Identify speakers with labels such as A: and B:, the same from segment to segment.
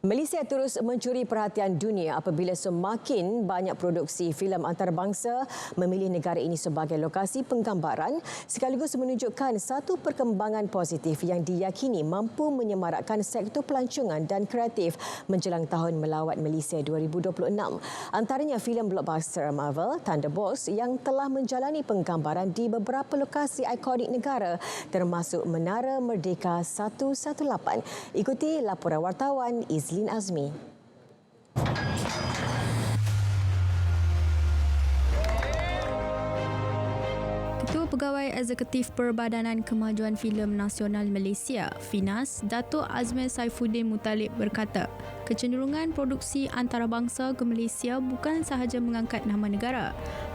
A: Malaysia terus mencuri perhatian dunia apabila semakin banyak produksi filem antarabangsa memilih negara ini sebagai lokasi penggambaran sekaligus menunjukkan satu perkembangan positif yang diyakini mampu menyemarakkan sektor pelancongan dan kreatif menjelang tahun melawat Malaysia 2026. Antaranya filem blockbuster Marvel Thunderbolts yang telah menjalani penggambaran di beberapa lokasi ikonik negara termasuk Menara Merdeka 118. Ikuti laporan wartawan Izzy Izlin Azmi.
B: Ketua Pegawai Eksekutif Perbadanan Kemajuan Filem Nasional Malaysia, FINAS, Datuk Azmi Saifuddin Mutalib berkata, kecenderungan produksi antarabangsa ke Malaysia bukan sahaja mengangkat nama negara,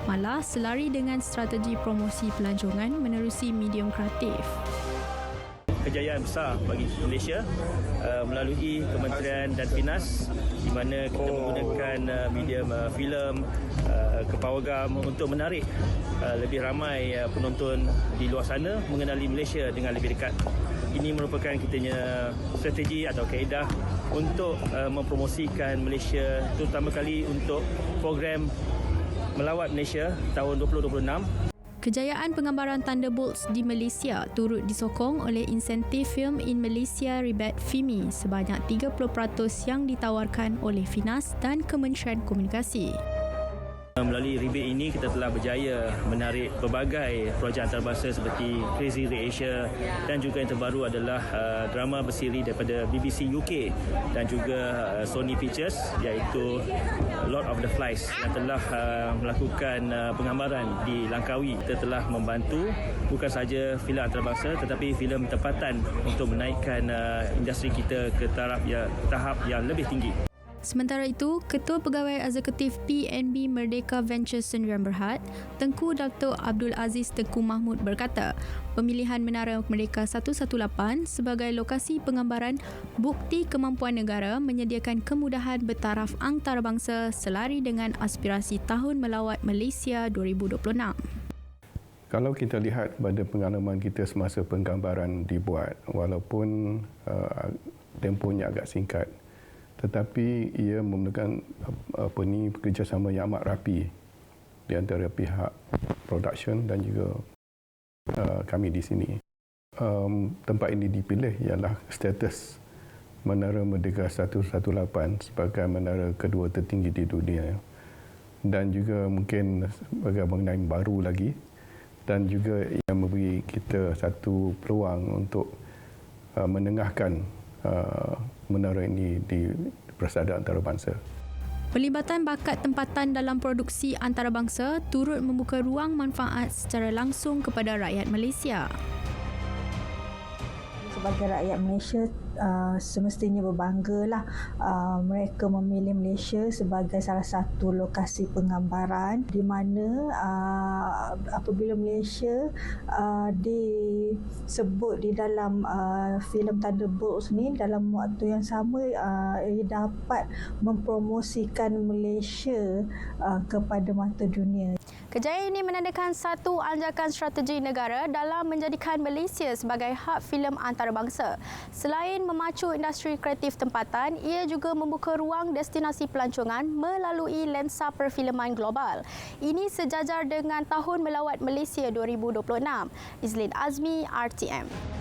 B: malah selari dengan strategi promosi pelancongan menerusi medium kreatif
C: kejayaan besar bagi Malaysia uh, melalui Kementerian dan Finas di mana kita oh. menggunakan uh, medium uh, filem uh, kepawagam untuk menarik uh, lebih ramai uh, penonton di luar sana mengenali Malaysia dengan lebih dekat. Ini merupakan kitanya strategi atau kaedah untuk uh, mempromosikan Malaysia terutama kali untuk program melawat Malaysia tahun 2026
B: Kejayaan penggambaran Thunderbolts di Malaysia turut disokong oleh insentif film in Malaysia Rebate FIMI sebanyak 30% yang ditawarkan oleh Finas dan Kementerian Komunikasi.
C: Melalui rebate ini kita telah berjaya menarik pelbagai projek antarabangsa seperti Crazy Rich Asia dan juga yang terbaru adalah uh, drama bersiri daripada BBC UK dan juga uh, Sony Pictures iaitu Lord of the Flies yang telah uh, melakukan uh, penggambaran di Langkawi. Kita telah membantu bukan sahaja filem antarabangsa tetapi filem tempatan untuk menaikkan uh, industri kita ke taraf ya, tahap yang lebih tinggi.
B: Sementara itu, Ketua Pegawai Eksekutif PNB Merdeka Ventures Sendirian Berhad, Tengku Dr. Abdul Aziz Teku Mahmud berkata, pemilihan Menara Merdeka 118 sebagai lokasi penggambaran bukti kemampuan negara menyediakan kemudahan bertaraf antarabangsa selari dengan aspirasi Tahun Melawat Malaysia 2026.
D: Kalau kita lihat pada pengalaman kita semasa penggambaran dibuat, walaupun uh, tempohnya agak singkat, tetapi ia memerlukan apa ni kerjasama yang amat rapi di antara pihak production dan juga uh, kami di sini. Um, tempat ini dipilih ialah status Menara Merdeka 118 sebagai menara kedua tertinggi di dunia dan juga mungkin sebagai bangunan baru lagi dan juga yang memberi kita satu peluang untuk uh, menengahkan uh, menara ini di persada antarabangsa.
B: Pelibatan bakat tempatan dalam produksi antarabangsa turut membuka ruang manfaat secara langsung kepada rakyat Malaysia
E: sebagai rakyat Malaysia uh, semestinya berbanggalah uh, mereka memilih Malaysia sebagai salah satu lokasi penggambaran di mana uh, apabila Malaysia uh, disebut di dalam uh, filem Thunderbolts ni dalam waktu yang sama uh, ia dapat mempromosikan Malaysia uh, kepada mata dunia.
B: Kejayaan ini menandakan satu anjakan strategi negara dalam menjadikan Malaysia sebagai hub filem antarabangsa. Selain memacu industri kreatif tempatan, ia juga membuka ruang destinasi pelancongan melalui lensa perfilman global. Ini sejajar dengan Tahun Melawat Malaysia 2026. Izlin Azmi, RTM.